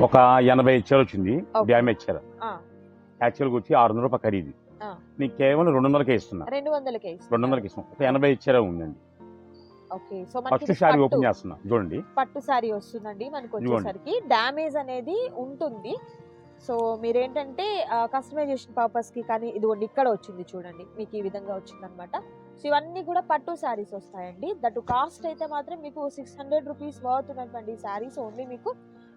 ఒక ఎనభై చీర వచ్చింది. డ్యామేజ్ చీర. యాక్చువల్గా వచ్చి ఆరు వందల రూపాయలు ఖరీదు. నీకు కేవలం రెండు వందలకే ఇస్తున్నా. రెండు వందలకే రెండు వందలకి ఇస్తాం ఒక ఎనభై చీర ఉందండి. ఓకే. సో ఫస్ట్ పట్టు- ఓపెన్ చేస్తున్నా. చూడండి. పట్టు సారీ వస్తుందండి మనకు. వచ్చేసరికి. డ్యామేజ్ అనేది ఉంటుంది. సో మీరేంటంటే కస్టమైజేషన్ పర్పస్కి కానీ ఇదిగోండి ఇక్కడ వచ్చింది చూడండి. మీకు ఈ విధంగా వచ్చింది అనమాట సో ఇవన్నీ కూడా పట్టు శారీస్ వస్తాయండి. దట్ కాస్ట్ అయితే మాత్రం మీకు సిక్స్ హండ్రెడ్ రూపీస్ వర్త్ ఉన్నటువంటి శారీస్ ఓన్లీ మీకు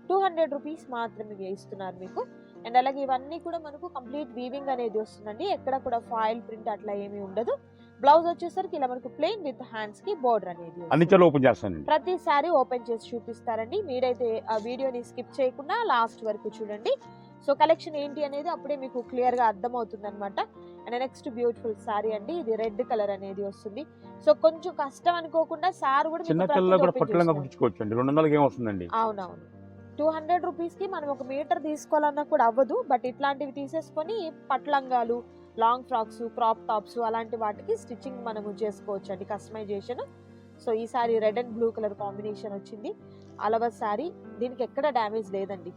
టూ హండ్రెడ్ రూపీస్ మాత్రమే ఇస్తున్నారు మీకు. అండ్ అలాగే ఇవన్నీ కూడా మనకు కంప్లీట్ వీవింగ్ అనేది వస్తుందండి. ఎక్కడ కూడా ఫాయిల్ ప్రింట్ అట్లా ఏమీ ఉండదు. బ్లౌజ్ వచ్చేసరికి ఇలా మనకు ప్లెయిన్ విత్ హ్యాండ్స్కి బోర్డర్ అనేది అన్ని ఓపెన్ చేస్తానండి. ప్రతిసారి ఓపెన్ చేసి చూపిస్తారండి. మీరైతే ఆ వీడియోని స్కిప్ చేయకుండా లాస్ట్ వరకు చూడండి. సో కలెక్షన్ ఏంటి అనేది అప్పుడే మీకు క్లియర్గా అర్థమవుతుంది అనమాట అండ్ నెక్స్ట్ బ్యూటిఫుల్ సారీ అండి. ఇది రెడ్ కలర్ అనేది వస్తుంది. సో కొంచెం కష్టం అనుకోకుండా సార్ కూడా చిన్న పిల్లలు కూడా పట్టులంగా. కుట్టించుకోవచ్చు అండి రెండు వందలకి ఏం వస్తుందండి? అవునవును. టూ హండ్రెడ్ రూపీస్కి మనం ఒక మీటర్ తీసుకోవాలన్నా కూడా అవ్వదు. బట్ ఇట్లాంటివి తీసేసుకొని పట్లంగాలు లాంగ్ ఫ్రాక్స్ క్రాప్ టాప్స్ అలాంటి వాటికి స్టిచ్చింగ్ మనము చేసుకోవచ్చు అండి కస్టమైజేషన్. సో ఈ sari red and blue colour combination వచ్చింది. అలవ సారీ దీనికి ఎక్కడ డ్యామేజ్ లేదండి.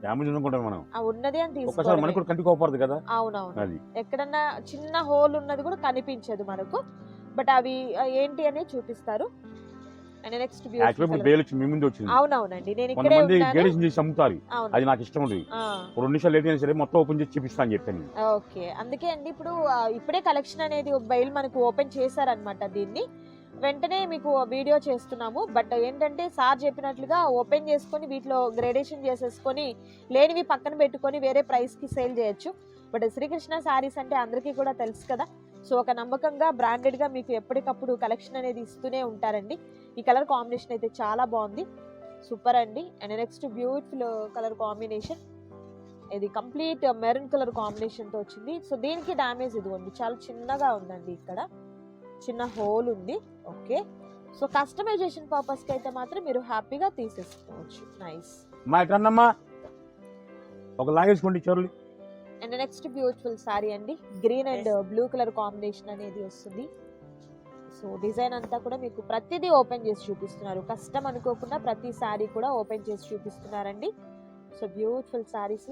డ్యామేజ్ అనుకుంటాం మనం ఆ ఉన్నది అని తీసుకోవాలి మనకు కూడా కంటికి కోపడదు కదా? అవునవును. అది. ఎక్కడన్నా చిన్న హోల్ ఉన్నది కూడా కనిపించదు మనకు. బట్ అవి ఏంటి అనేది చూపిస్తారు. అండ్ నెక్స్ట్ యాక్చువల్ ఇప్పుడు బేల్ వచ్చి మీ ముందు వచ్చింది. అవునవునండి నేను ఇక్కడే కొంతమంది ఉన్నాను గేడేషన్ చేసి అమ్ముతారు అవును. అది నాకు ఇష్టం ఉండదు ఆ. ఒక రెండు నిమిషాలు లేట్ అయినా సరే మొత్తం ఓపెన్ చేసి చూపిస్తా అని చెప్పాను. ఓకే. అందుకే అండి ఇప్పుడు ఆ, ఇప్పుడే కలెక్షన్ అనేది బయలు మనకు ఓపెన్ చేశారనమాట దీన్ని. వెంటనే మీకు వీడియో చేస్తున్నాము. బట్ ఏంటంటే సార్ చెప్పినట్లుగా ఓపెన్ చేసుకొని వీటిలో గ్రేడేషన్ చేసేసుకొని లేనివి పక్కన పెట్టుకొని వేరే ప్రైస్కి సేల్ చేయొచ్చు. బట్ శ్రీకృష్ణ శారీస్ అంటే అందరికీ కూడా తెలుసు కదా. సో ఒక నమ్మకంగా బ్రాండెడ్గా మీకు ఎప్పటికప్పుడు కలెక్షన్ అనేది ఇస్తూనే ఉంటారండి. ఈ కలర్ కాంబినేషన్ అయితే చాలా బాగుంది. సూపర్ అండి. And next beautiful colour combination. ఇది కంప్లీట్ మెరూన్ కలర్ కాంబినేషన్తో వచ్చింది. సో దీనికి డ్యామేజ్ ఇదిగోండి. చాలా చిన్నగా ఉందండి ఇక్కడ. చిన్న హోల్ ఉంది. ఓకే. సో కస్టమైజేషన్ పర్పస్కి అయితే మాత్రం మీరు హ్యాపీగా తీసేసుకోవచ్చు. నైస్. మా ఎక్కడమ్మా ఒక లాగేసుకోండి చీరలు. అండ్ నెక్స్ట్ బ్యూటిఫుల్ సారీ అండి. Green and blue colour combination అనేది వస్తుంది. సో డిజైన్ అంతా కూడా మీకు ప్రతిదీ ఓపెన్ చేసి చూపిస్తున్నారు. కష్టం అనుకోకుండా ప్రతి సారీ కూడా ఓపెన్ చేసి చూపిస్తున్నారండి. సో బ్యూటిఫుల్ సారీస్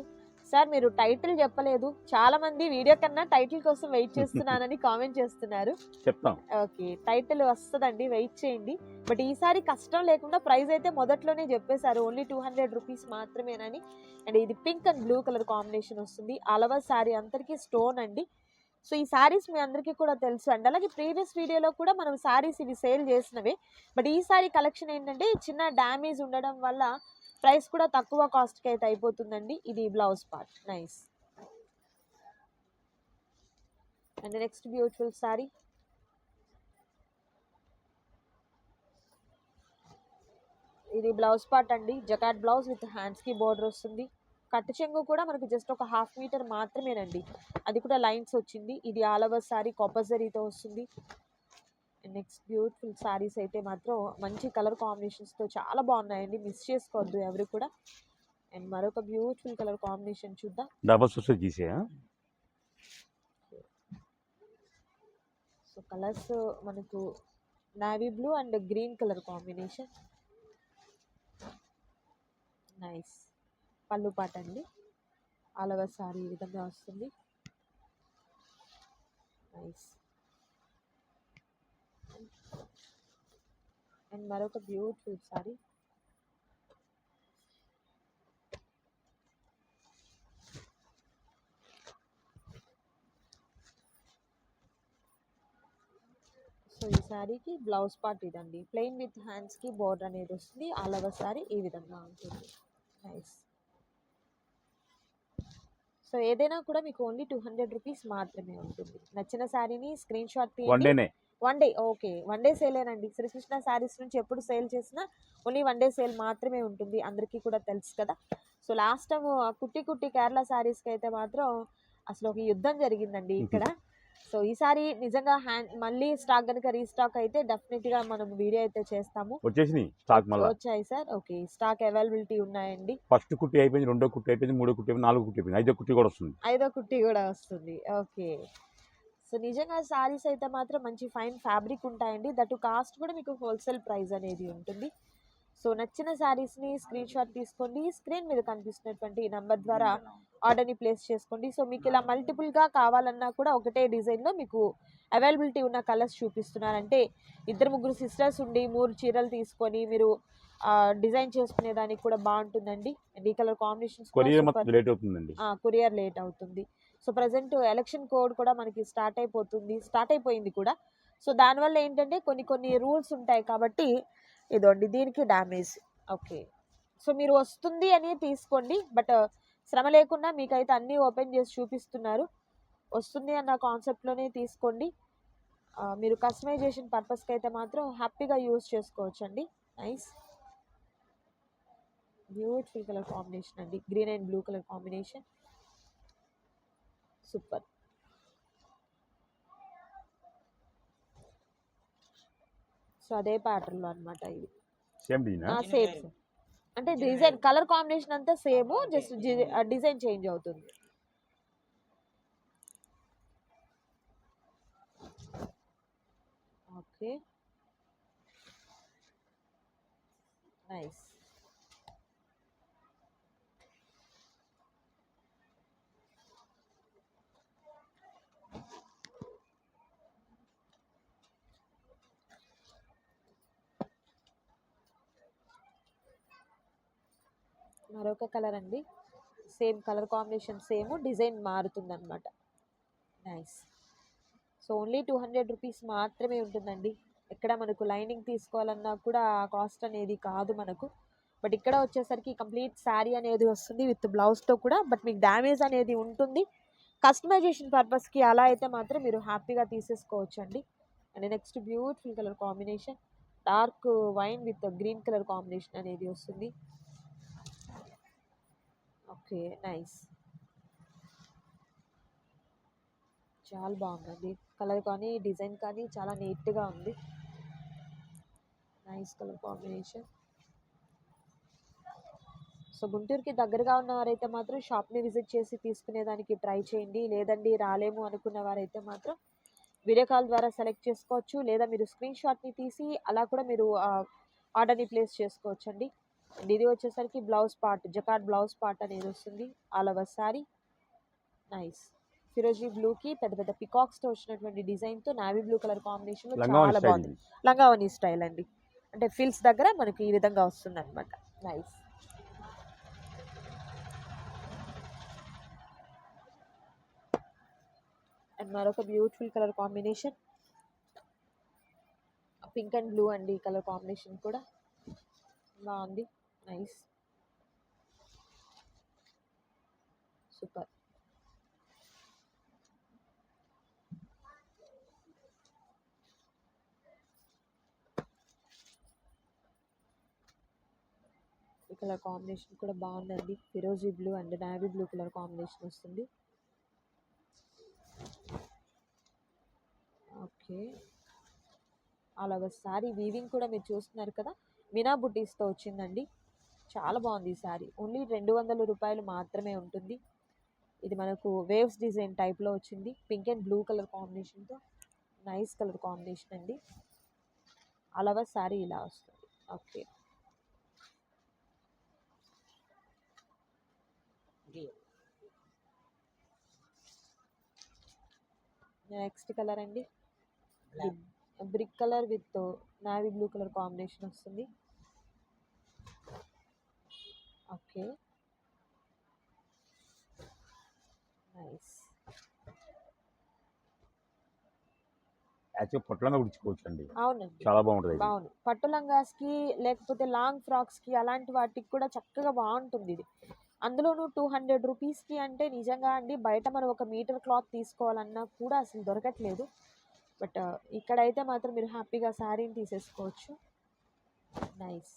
సార్ మీరు టైటిల్ చెప్పలేదు. చాలా మంది వీడియో కన్నా టైటిల్ కోసం వెయిట్ చేస్తున్నానని కామెంట్ చేస్తున్నారు. చెప్తాం. ఓకే టైటిల్ వస్తుందండి వెయిట్ చేయండి. బట్ ఈసారి కష్టం లేకుండా ప్రైస్ అయితే మొదట్లోనే చెప్పేశారు. ఓన్లీ టూ హండ్రెడ్ రూపీస్ మాత్రమేనని. అండ్ ఇది pink and blue colour combination వస్తుంది. అలవా శారీ అందరికీ స్టోన్ అండి. సో ఈ శారీస్ మీ అందరికీ కూడా తెలుసు అండి. అలాగే ప్రీవియస్ వీడియోలో కూడా మనం శారీస్ ఇవి సేల్ చేసినవే. బట్ ఈ సారీ కలెక్షన్ ఏంటంటే చిన్న డ్యామేజ్ ఉండడం వల్ల ప్రైస్ కూడా తక్కువ కాస్ట్కి అయితే అయిపోతుందండి. ఇది blouse part nice and next beautiful sari ఇది బ్లౌజ్ పార్ట్ అండి. జకాట్ బ్లౌజ్ విత్ హ్యాండ్స్కి బోర్డర్ వస్తుంది. కట్టు చెంగు కూడా మనకి జస్ట్ ఒక హాఫ్ మీటర్ మాత్రమేనండి. అది కూడా లైన్స్ వచ్చింది. ఇది ఆల్ ఓవర్ సారీ కాపర్జరీతో వస్తుంది. నెక్స్ట్ బ్యూటిఫుల్ సారీస్ అయితే మాత్రం మంచి కలర్ కాంబినేషన్స్తో చాలా బాగున్నాయండి. మిస్ చేసుకోవద్దు ఎవరు కూడా. అండ్ మరొక బ్యూటిఫుల్ కలర్ కాంబినేషన్ చూద్దాం. డబల్ వస్తే తీసే సో కలర్స్ మనకు navy blue and green colour combination. Nice. పళ్ళు పాట అండి. ఆల్ ఓవర్ సారీ ఈ విధంగా వస్తుంది. నైస్. అండ్ మరొక బ్యూటిఫుల్ సారీ. సో ఈ శారీకి బ్లౌజ్ పార్ట్ ఇదండి. ప్లెయిన్ విత్ హ్యాండ్స్కి బోర్డర్ అనేది వస్తుంది. ఆల్ ఓవర్ శారీ ఈ విధంగా ఉంటుంది. నైస్ సో ఏదైనా కూడా మీకు ఓన్లీ టూ హండ్రెడ్ రూపీస్ మాత్రమే ఉంటుంది. నచ్చిన శారీని స్క్రీన్ షాట్ తీయండి one day okay. One day సేలేనండి Srikrishna saris నుంచి ఎప్పుడు సేల్ చేసినా ఓన్లీ వన్ డే సేల్ మాత్రమే ఉంటుంది. అందరికీ కూడా తెలుసు కదా. సో లాస్ట్ టైం కుట్టి కుట్టి కేరళ శారీస్కి అయితే మాత్రం అసలు ఒక యుద్ధం జరిగిందండి ఇక్కడ. సో ఈసారి నిజంగా హ్యాండ్ మళ్ళీ స్టాక్ కనుక రీస్టాక్ అయితే డెఫినెట్గా మనం వీడియో అయితే చేస్తాము. వచ్చేసినాయి స్టాక్ మళ్ళీ? వచ్చాయి సార్. ఓకే స్టాక్ అవైలబిలిటీ ఉన్నాయండి. ఫస్ట్ కుట్టి అయిపోయింది రెండో కుట్టి అయిపోయింది మూడో కుట్టి అయిపోయింది నాలుగో కుట్టి అయిపోయింది ఐదో కుట్టి కూడా వస్తుంది. ఐదో కుట్టి కూడా వస్తుంది. ఓకే. సో నిజంగా శారీస్ అయితే మాత్రం మంచి ఫైన్ ఫ్యాబ్రిక్ ఉంటాయండి. దట్ కాస్ట్ కూడా మీకు హోల్సేల్ ప్రైస్ అనేది ఉంటుంది. సో నచ్చిన శారీస్ని స్క్రీన్ షాట్ తీసుకోండి. స్క్రీన్ మీద కనిపిస్తున్నటువంటి నెంబర్ ద్వారా ఆర్డర్ని ప్లేస్ చేసుకోండి. సో మీకు ఇలా మల్టిపుల్గా కావాలన్నా కూడా ఒకటే డిజైన్లో మీకు అవైలబిలిటీ ఉన్న కలర్స్ చూపిస్తున్నారంటే ఇద్దరు ముగ్గురు సిస్టర్స్ ఉండి మూడు చీరలు తీసుకొని మీరు డిజైన్ చేసుకునే దానికి కూడా బాగుంటుందండి. ఈ కలర్ కొరియర్ లేట్ అవుతుందండి. కొరియర్ లేట్ అవుతుంది. సో ప్రజెంట్ ఎలక్షన్ కోడ్ కూడా మనకి స్టార్ట్ అయిపోతుంది స్టార్ట్ అయిపోయింది కూడా. సో దానివల్ల ఏంటంటే కొన్ని కొన్ని రూల్స్ ఉంటాయి కాబట్టి ఇదండి దీనికి డ్యామేజ్ ఓకే సో మీరు వస్తుంది అని తీసుకోండి బట్ uh, శ్రమ లేకుండా మీకైతే అన్నీ ఓపెన్ చేసి చూపిస్తున్నారు. వస్తుంది అన్న కాన్సెప్ట్లోనే తీసుకోండి. మీరు కస్టమైజేషన్ పర్పస్కి అయితే మాత్రం హ్యాపీగా యూజ్ చేసుకోవచ్చండి. నైస్ బ్యూటిఫుల్ కలర్ కాంబినేషన్ అండి. Green and blue colour combination super. So అదే ప్యాటర్న్లో అనమాట ఇది. సేమ్ డిజైన్ సేమ్ సేమ్ అంటే డిజైన్ కలర్ కాంబినేషన్ అంతా సేమ్ జస్ట్ డిజైన్ చేంజ్ అవుతుంది. ఓకే నైస్ మరొక కలర్ అండి. Same colour combination same design మారుతుందనమాట nice so only two hundred rupees మాత్రమే ఉంటుందండి. ఎక్కడ మనకు లైనింగ్ తీసుకోవాలన్నా కూడా కాస్ట్ అనేది కాదు మనకు. బట్ ఇక్కడ వచ్చేసరికి కంప్లీట్ శారీ అనేది వస్తుంది విత్ బ్లౌజ్తో కూడా. బట్ మీకు డ్యామేజ్ అనేది ఉంటుంది. కస్టమైజేషన్ పర్పస్కి అలా అయితే మాత్రం మీరు హ్యాపీగా తీసేసుకోవచ్చు అండి and next beautiful colour combination dark wine with green colour combination అనేది వస్తుంది. Okay nice. చాలా బాగుందండి. కలర్ కానీ డిజైన్ కానీ చాలా నీట్గా ఉంది. Nice colour combination. సో గుంటూరుకి దగ్గరగా ఉన్నవారైతే మాత్రం షాప్ని విజిట్ చేసి తీసుకునేదానికి ట్రై చేయండి. లేదండి రాలేము అనుకున్న వారైతే మాత్రం వీడియో కాల్ ద్వారా సెలెక్ట్ చేసుకోవచ్చు. లేదా మీరు స్క్రీన్ షాట్ని తీసి అలా కూడా మీరు ఆర్డర్ని ప్లేస్ చేసుకోవచ్చు అండి ఇది వచ్చేసరికి బ్లౌజ్ పార్ట్ జకాట్ బ్లౌజ్ పార్ట్ అనేది వస్తుంది. All over sari. నైస్ ఫిరోజీ బ్లూకి పెద్ద పెద్ద పికాక్స్తో వచ్చినటువంటి డిజైన్తో నావీ బ్లూ కలర్ కాంబినేషన్ చాలా బాగుంది. లంగావని స్టైల్ అండి. అంటే ఫిల్స్ దగ్గర మనకి ఈ విధంగా వస్తుంది అనమాట నైస్ అండ్ మరొక beautiful colour combination pink and blue అండి కలర్ కాంబినేషన్ కూడా. బాగుంది. నైస్ సూపర్ కలర్ కాంబినేషన్ కూడా బాగుందండి. ఫిరోజీ blue and navy blue colour combination వస్తుంది. ఓకే అలాగ శారీ వీవింగ్ కూడా మీరు చూస్తున్నారు కదా? మినా బుటీస్తో వచ్చిందండి. చాలా బాగుంది ఈ శారీ. ఓన్లీ రెండు వందల రూపాయలు మాత్రమే ఉంటుంది. ఇది మనకు వేవ్స్ డిజైన్ టైప్లో వచ్చింది. పింక్ అండ్ బ్లూ కలర్ కాంబినేషన్తో నైస్ కలర్ కాంబినేషన్ అండి. అలాగా శారీ ఇలా వస్తుంది. ఓకే. నెక్స్ట్ కలర్ అండి. Brick colour with navy blue colour combination వస్తుంది. ఓకే. నైస్. యాక్చువల్ పొట్లంగా ఉడుచుకోవచ్చు అండి అవునండి. చాలా బాగుంటుంది ఇది. బాగుంది. పట్టు లంగాస్కి లేకపోతే లాంగ్ ఫ్రాక్స్కి అలాంటి వాటికి కూడా చక్కగా బాగుంటుంది ఇది. అందులోనూ టూ హండ్రెడ్ రూపీస్కి అంటే నిజంగా అండి బయట మనం ఒక మీటర్ క్లాత్ తీసుకోవాలన్నా కూడా అసలు దొరకట్లేదు. బట్ ఇక్కడైతే మాత్రం మీరు హ్యాపీగా శారీని తీసేసుకోవచ్చు. నైస్.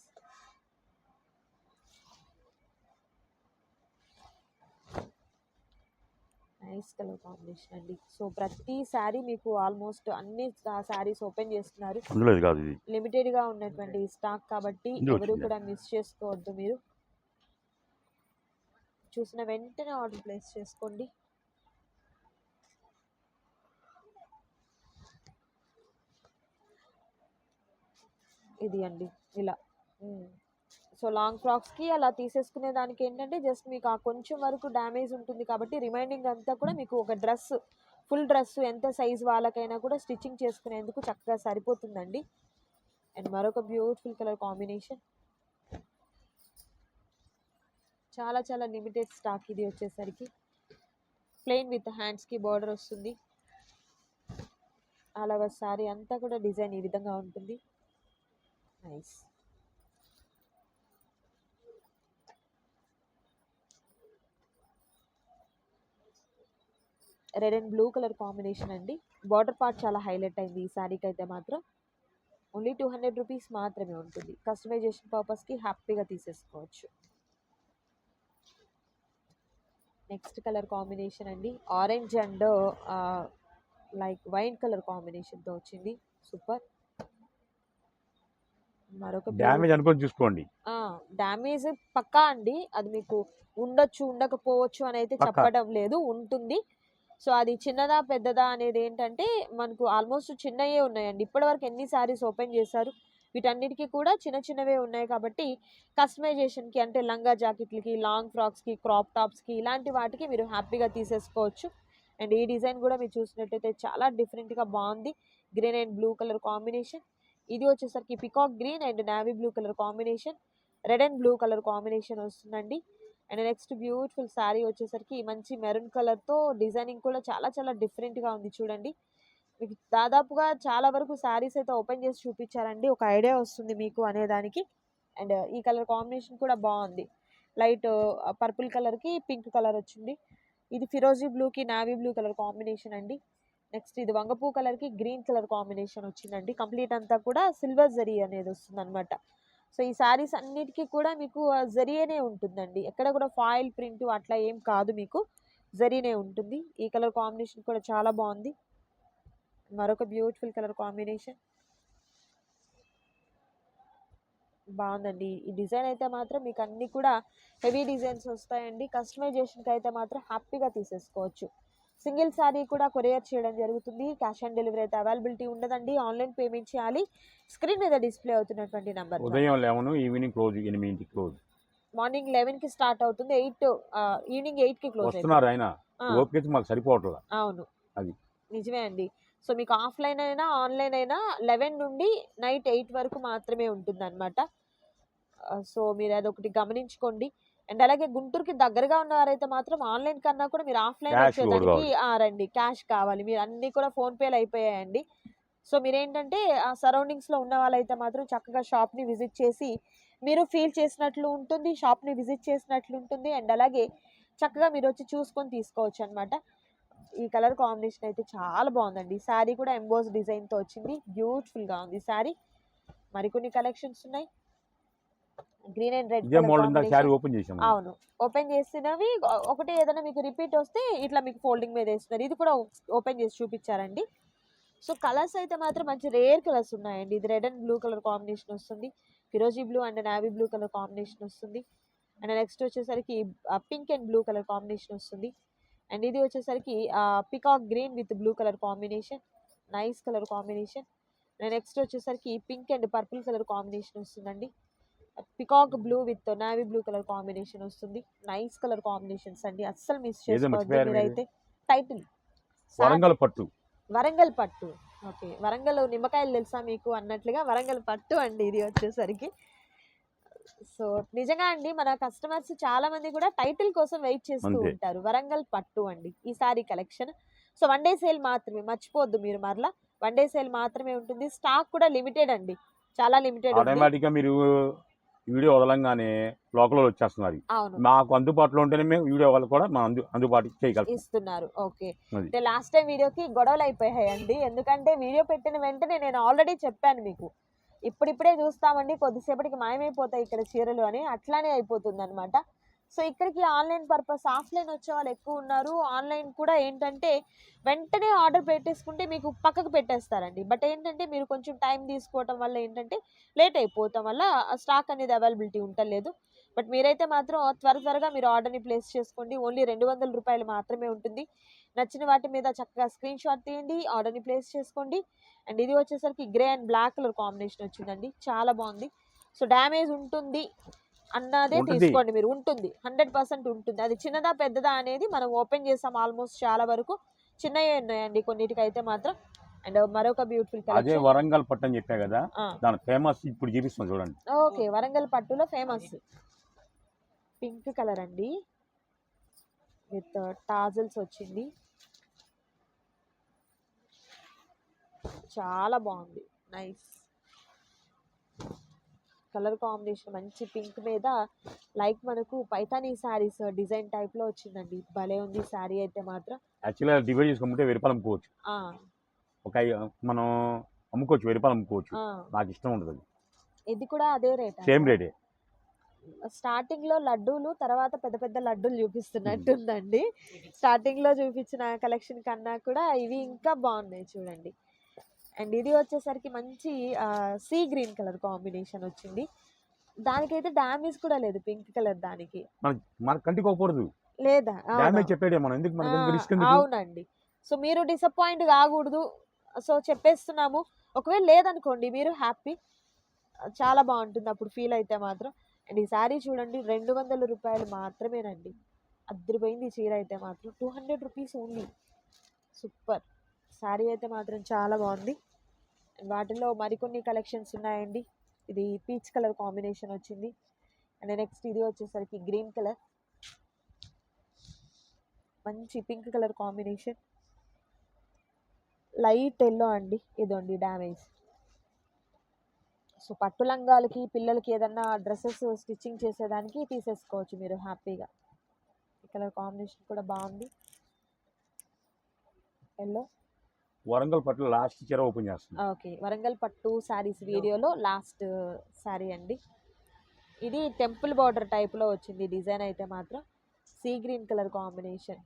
నైస్ కలర్ కాంబినేషన్ అండి. సో ప్రతి శారీ మీకు ఆల్మోస్ట్ అన్ని శారీస్ ఓపెన్ చేస్తున్నారు. లిమిటెడ్గా ఉన్నటువంటి స్టాక్ కాబట్టి ఎవరు? కూడా మిస్ చేసుకోవద్దు మీరు. చూసిన వెంటనే ఆర్డర్ ప్లేస్ చేసుకోండి. ఇది అండి. ఇలా. సో లాంగ్ ఫ్రాక్స్కి అలా తీసేసుకునే దానికి ఏంటంటే జస్ట్ మీకు ఆ కొంచెం వరకు డ్యామేజ్ ఉంటుంది కాబట్టి రిమైనింగ్ అంతా కూడా మీకు ఒక డ్రెస్ ఫుల్ డ్రెస్ ఎంత సైజ్ వాళ్ళకైనా కూడా స్టిచ్చింగ్ చేసుకునేందుకు చక్కగా సరిపోతుందండి. అండ్ మరొక బ్యూటిఫుల్ కలర్ కాంబినేషన్. చాలా చాలా లిమిటెడ్ స్టాక్ ఇది వచ్చేసరికి. ప్లెయిన్ విత్ హ్యాండ్స్కి బార్డర్ వస్తుంది. అలాగ సారీ అంతా కూడా డిజైన్ ఈ విధంగా ఉంటుంది. Nice. Red and blue colour combination అండి. బార్డర్ పార్ట్ చాలా హైలైట్ అయింది. ఈ శారీకి అయితే మాత్రం ఓన్లీ టూ హండ్రెడ్ రూపీస్ మాత్రమే ఉంటుంది. కస్టమైజేషన్ పర్పస్కి హ్యాపీగా తీసేసుకోవచ్చు. నెక్స్ట్ కలర్ కాంబినేషన్ అండి. Orange and like wine colour కాంబినేషన్తో వచ్చింది. సూపర్. మరొక డ్యామేజ్ అనుకొని చూసుకోండి. డ్యామేజ్ పక్కా అండి. అది మీకు ఉండొచ్చు ఉండకపోవచ్చు అని అయితే. చెప్పడం లేదు. ఉంటుంది. సో అది చిన్నదా పెద్దదా అనేది ఏంటంటే మనకు ఆల్మోస్ట్ చిన్నయే ఉన్నాయండి. ఇప్పటివరకు ఎన్ని శారీస్ ఓపెన్ చేశారు? వీటన్నిటికీ కూడా చిన్న చిన్నవే ఉన్నాయి కాబట్టి కస్టమైజేషన్కి అంటే లంగా జాకెట్లకి లాంగ్ ఫ్రాక్స్కి క్రాప్ టాప్స్కి ఇలాంటి వాటికి మీరు హ్యాపీగా తీసేసుకోవచ్చు. అండ్ ఈ డిజైన్ కూడా మీరు చూసినట్టయితే చాలా డిఫరెంట్గా బాగుంది. Green and blue colour combination ఇది వచ్చేసరికి peacock green and navy blue colour combination red and blue colour combination వస్తుందండి. అండ్ నెక్స్ట్ బ్యూటిఫుల్ శారీ వచ్చేసరికి మంచి మెరూన్ కలర్తో డిజైనింగ్ కూడా చాలా చాలా డిఫరెంట్గా ఉంది చూడండి. మీకు దాదాపుగా చాలా వరకు శారీస్ అయితే ఓపెన్ చేసి చూపించారండి. ఒక ఐడియా వస్తుంది మీకు అనేదానికి అండ్ ఈ కలర్ కాంబినేషన్ కూడా బాగుంది. లైట్ పర్పుల్ కలర్కి పింక్ కలర్ వచ్చింది. ఇది ఫిరోజీ బ్లూకి నావీ బ్లూ కలర్ కాంబినేషన్ అండి. నెక్స్ట్ ఇది వంగపూ కలర్కి గ్రీన్ కలర్ కాంబినేషన్ వచ్చిందండి. కంప్లీట్ అంతా కూడా సిల్వర్ జరీ అనేది వస్తుంది అనమాట సో ఈ శారీస్ అన్నిటికీ కూడా మీకు జరియనే ఉంటుందండి. ఎక్కడ కూడా ఫాయిల్ ప్రింట్ అట్లా ఏం కాదు మీకు. జరీనే ఉంటుంది. ఈ కలర్ కాంబినేషన్ కూడా చాలా బాగుంది. మరొక బ్యూటిఫుల్ కలర్ కాంబినేషన్. బాగుందండి. ఈ డిజైన్ అయితే మాత్రం మీకు అన్నీ కూడా హెవీ డిజైన్స్ వస్తాయండి. కస్టమైజేషన్కి అయితే మాత్రం హ్యాపీగా తీసేసుకోవచ్చు. సింగిల్ శారీ కూడా కొరియర్ చేయడం జరుగుతుంది. క్యాష్ ఆన్ డెలివరీ అయితే అవైలబిలిటీ ఉండదండి. ఆన్లైన్ పేమెంట్ చేయాలి. స్క్రీన్ మీద డిస్ప్లే అవుతున్నటువంటి నెంబర్ ఉదయం లెవెన్ ఈవినింగ్ క్లోజ్ ఎనిమిదింటికి క్లోజ్. మార్నింగ్ లెవెన్కి స్టార్ట్ అవుతుంది. ఎయిట్ ఈవినింగ్ ఎయిట్కి క్లోజ్ వస్తున్నారు ఆయన. ఓపిక మాకు సరిపోవట్లేదు అవును. అది. నిజమే అండి. సో మీకు ఆఫ్లైన్ అయినా ఆన్లైన్ అయినా లెవెన్ నుండి నైట్ ఎయిట్ వరకు మాత్రమే ఉంటుంది అనమాట సో మీరు అదొకటి గమనించుకోండి. అండ్ అలాగే గుంటూరుకి దగ్గరగా ఉన్నవారైతే మాత్రం ఆన్లైన్ కన్నా కూడా మీరు ఆఫ్లైన్ వచ్చేదానికి రండి క్యాష్ కావాలి. మీరు అన్ని కూడా ఫోన్ పేలు అయిపోయాయండి. సో మీరేంటంటే ఆ సరౌండింగ్స్లో ఉన్న వాళ్ళైతే మాత్రం చక్కగా షాప్ని విజిట్ చేసి మీరు ఫీల్ చేసినట్లు ఉంటుంది షాప్ని విజిట్ చేసినట్లు ఉంటుంది. అండ్ అలాగే చక్కగా మీరు వచ్చి చూసుకొని తీసుకోవచ్చు అనమాట ఈ కలర్ కాంబినేషన్ అయితే చాలా బాగుందండి. శారీ కూడా ఎంబోస్ డిజైన్తో వచ్చింది. బ్యూటిఫుల్గా ఉంది శారీ. మరికొన్ని కలెక్షన్స్ ఉన్నాయి. గ్రీన్ అండ్ రెడ్ ఇదే మోడల్ ఇందాక శారీ ఓపెన్ చేసాము అవును. ఓపెన్ చేసినవి ఒకటి ఏదైనా మీకు రిపీట్ వస్తే ఇట్లా మీకు ఫోల్డింగ్ మీద వేస్తున్నారు. ఇది కూడా ఓపెన్ చేసి చూపించారండి. సో కలర్స్ అయితే మాత్రం మంచి రేర్ కలర్స్ ఉన్నాయండి. ఇది red and blue colour combination వస్తుంది. ఫిరోజీ blue and navy blue colour combination వస్తుంది. అండ్ నెక్స్ట్ వచ్చేసరికి pink and blue colour combination వస్తుంది. అండ్ ఇది వచ్చేసరికి peacock green with blue colour combination. Nice colour combination. And next వచ్చేసరికి pink and purple colour combination వస్తుందండి. Peacock blue with navy blue colour combination వస్తుంది. Nice colour combinations అండి. అస్సలు miss చేసుకోవద్దు. మీరైతే. టైటిల్. వరంగల్ పట్టు. వరంగల్ పట్టు. ఓకే. వరంగల్ నిమ్మకాయలు తెలుసా మీకు అన్నట్లుగా? వరంగల్ పట్టు అండి ఇది వచ్చేసరికి. సో నిజంగా అండి మన కస్టమర్స్ చాలా మంది కూడా టైటిల్ కోసం వెయిట్ చేస్తూ. ఉంటారు. వరంగల్ పట్టు అండి. ఈ sari collection. So one day sale మాత్రమే. మర్చిపోవద్దు మీరు మరలా. వన్ డే సేల్ మాత్రమే ఉంటుంది. స్టాక్ కూడా లిమిటెడ్ అండి. చాలా లిమిటెడ్ ఆటోమేటిక్గా మీరు వీడియో వదలంగానే లోకల్ వచ్చేస్తున్నారు. మాకు అందుబాటులో ఉంటేనే మేము వీడియో వాళ్ళు కూడా మనం అందు అందుబాటు చేయగలం ఇస్తున్నారు. ఓకే. అంటే లాస్ట్ టైం వీడియోకి గొడవలు అయిపోయాయండి. ఎందుకంటే వీడియో పెట్టిన వెంటనే నేను ఆల్రెడీ చెప్పాను మీకు. ఇప్పుడిప్పుడే చూస్తామండి. కొద్దిసేపటికి మాయమైపోతాయి ఇక్కడ చీరలు అని. అట్లానే అయిపోతుంది అనమాట సో ఇక్కడికి ఆన్లైన్ పర్పస్ ఆఫ్లైన్ వచ్చే వాళ్ళు ఎక్కువ ఉన్నారు. ఆన్లైన్ కూడా ఏంటంటే వెంటనే ఆర్డర్ పెట్టేసుకుంటే మీకు పక్కకు పెట్టేస్తారండి. బట్ ఏంటంటే మీరు కొంచెం టైం తీసుకోవటం వల్ల ఏంటంటే లేట్ అయిపోవటం వల్ల స్టాక్ అనేది అవైలబిలిటీ ఉండలేదు. బట్ మీరైతే మాత్రం త్వర త్వరగా మీరు ఆర్డర్ని ప్లేస్ చేసుకోండి. ఓన్లీ రెండు వందల రూపాయలు మాత్రమే ఉంటుంది. నచ్చిన వాటి మీద చక్కగా స్క్రీన్ షాట్ తీయండి ఆర్డర్ని ప్లేస్ చేసుకోండి. అండ్ ఇది వచ్చేసరికి grey and black colour combination వచ్చిందండి. చాలా బాగుంది. సో డ్యామేజ్ ఉంటుంది. అన్నదే. తీసుకోండి మీరు. ఉంటుంది. హండ్రెడ్ పర్సెంట్ ఉంటుంది. అది చిన్నదా పెద్దదా అనేది మనం ఓపెన్ చేసాం ఆల్మోస్ట్ చాలా వరకు. చిన్నవే ఉన్నాయండి కొన్నిటికైతే మాత్రం. అండ్ మరొక బ్యూటిఫుల్ అదే వరంగల్ పట్టు అని చెప్పా కదా? దాని ఫేమస్ ఇప్పుడు చూపిస్తాం చూడండి. ఓకే వరంగల్ పట్టులో ఫేమస్. పింక్ కలర్ అండి. విత్ టాజల్స్ వచ్చింది. చాలా బాగుంది. నైస్. కలర్ కాంబినేషన్ మంచి పింక్ మీద లైక్ మనకు పైతానీ శారీస్ డిజైన్ టైప్లో వచ్చిందండి. భలే ఉంది శారీ అయితే మాత్రం. యాక్చువల్గా డివైడ్ చేసుకుంటే వెయ్యి రూపాయలు అమ్ముకోవచ్చు ఆ, ఒక మనం అమ్ముకోవచ్చు వెయ్యి రూపాయలు అమ్ముకోవచ్చు. నాకు ఇష్టం ఉండదు ఇది కూడా అదే రేట్? సేమ్ రేటే. స్టార్టింగ్లో లడ్డూలు తర్వాత పెద్ద పెద్ద లడ్డూలు చూపిస్తున్నట్టుందండి. స్టార్టింగ్లో చూపించిన కలెక్షన్ కన్నా కూడా ఇవి ఇంకా బాగున్నాయి చూడండి. అండ్ ఇది వచ్చేసరికి మంచి సీ గ్రీన్ కలర్ కాంబినేషన్ వచ్చింది. దానికైతే డ్యామేజ్ కూడా లేదు పింక్ కలర్ దానికి. మన మన కంటికి పోకూడదు. లేదా? అవునా? డ్యామేజ్ చెప్పాడే మనం. ఎందుకు మనకి ఆ, రిస్క్ ఎందుకు? అవునండి. సో మీరు డిసప్పాయింట్ కాకూడదు. సో చెప్పేస్తున్నాము. ఒకవేళ లేదనుకోండి మీరు హ్యాపీ చాలా బాగుంటుంది అప్పుడు ఫీల్ అయితే మాత్రం. అండ్ ఈ శారీ చూడండి రెండు వందల రూపాయలు మాత్రమేనండి. అద్దరిపోయింది చీర అయితే మాత్రం. Two hundred rupees only super sari అయితే మాత్రం చాలా బాగుంది. వాటిలో మరికొన్ని కలెక్షన్స్ ఉన్నాయండి. ఇది పీచ్ కలర్ కాంబినేషన్ వచ్చింది. అండ్ నెక్స్ట్ ఇది వచ్చేసరికి గ్రీన్ కలర్. మంచి pink colour combination. Light yellow అండి ఇదండి డ్యామేజ్. సో పట్టు లంగాలకి పిల్లలకి ఏదన్నా డ్రెస్సెస్ స్టిచ్చింగ్ చేసేదానికి తీసేసుకోవచ్చు మీరు హ్యాపీగా. ఈ కలర్ కాంబినేషన్ కూడా బాగుంది. ఎల్లో. వరంగల్ పట్ల లాస్ట్ చీర ఓపెన్ చేస్తుంది ఓకే వరంగల్ పట్టు శారీస్ వీడియోలో లాస్ట్ శారీ అండి. ఇది టెంపుల్ బార్డర్ టైప్లో వచ్చింది డిజైన్ అయితే మాత్రం sea green colour combination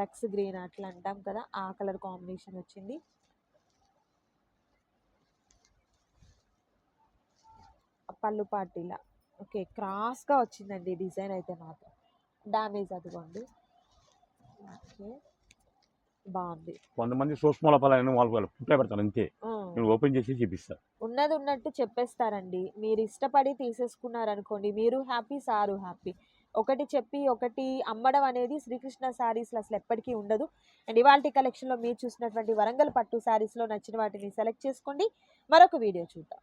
looks green అట్లా అంటాం కదా ఆ కలర్ కాంబినేషన్ వచ్చింది. పళ్ళు పాటిలా ఓకే క్రాస్గా వచ్చిందండి డిజైన్ అయితే మాత్రం. డ్యామేజ్ అదిగోండి. ఓకే. బాగుంది. కొంతమంది సూక్ష్మ లోపాలని వాళ్ళు పుట్టే పెడతారు అంతే. నేను ఓపెన్ చేసి చూపిస్తా. ఉన్నది ఉన్నట్టు చెప్పేస్తారండి. మీరు ఇష్టపడి తీసేసుకున్నారనుకోండి మీరు హ్యాపీ సారు హ్యాపీ. ఒకటి చెప్పి ఒకటి అమ్మడం అనేది శ్రీకృష్ణ శారీస్లో అసలు ఎప్పటికీ ఉండదు. అండ్ ఇవాళ కలెక్షన్లో మీరు చూసినటువంటి వరంగల్ పట్టు శారీస్లో నచ్చిన వాటిని సెలెక్ట్ చేసుకోండి. మరొక వీడియో చూద్దాం.